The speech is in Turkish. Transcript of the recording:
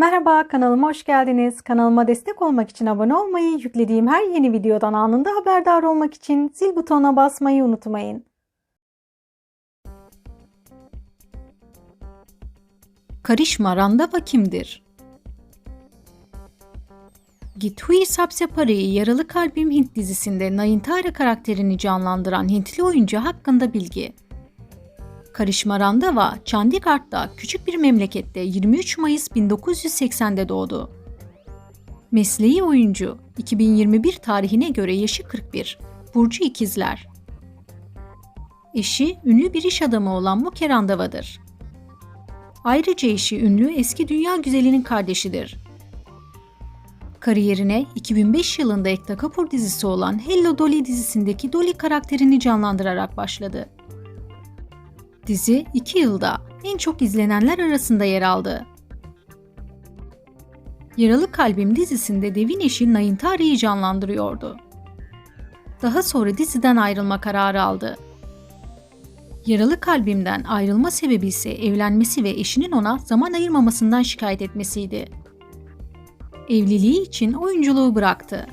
Merhaba kanalıma hoş geldiniz. Kanalıma destek olmak için abone olmayı, yüklediğim her yeni videodan anında haberdar olmak için zil butonuna basmayı unutmayın. Karışma Randava kimdir? Githui Sapsepari'yi Yaralı Kalbim Hint dizisinde Nayintara karakterini canlandıran Hintli oyuncu hakkında bilgi. Karışma Randava, Chandigarh'da küçük bir memlekette 23 Mayıs 1980'de doğdu. Mesleği oyuncu, 2021 tarihine göre yaşı 41, burcu ikizler. Eşi ünlü bir iş adamı olan Muke Randava'dır. Ayrıca eşi ünlü eski dünya güzelinin kardeşidir. Kariyerine 2005 yılında Ekta Kapoor dizisi olan Hello Dolly dizisindeki Dolly karakterini canlandırarak başladı. Dizi 2 yılda en çok izlenenler arasında yer aldı. Yaralı Kalbim dizisinde Devin eşi Nayintara'yı canlandırıyordu. Daha sonra diziden ayrılma kararı aldı. Yaralı Kalbim'den ayrılma sebebi ise evlenmesi ve eşinin ona zaman ayırmamasından şikayet etmesiydi. Evliliği için oyunculuğu bıraktı.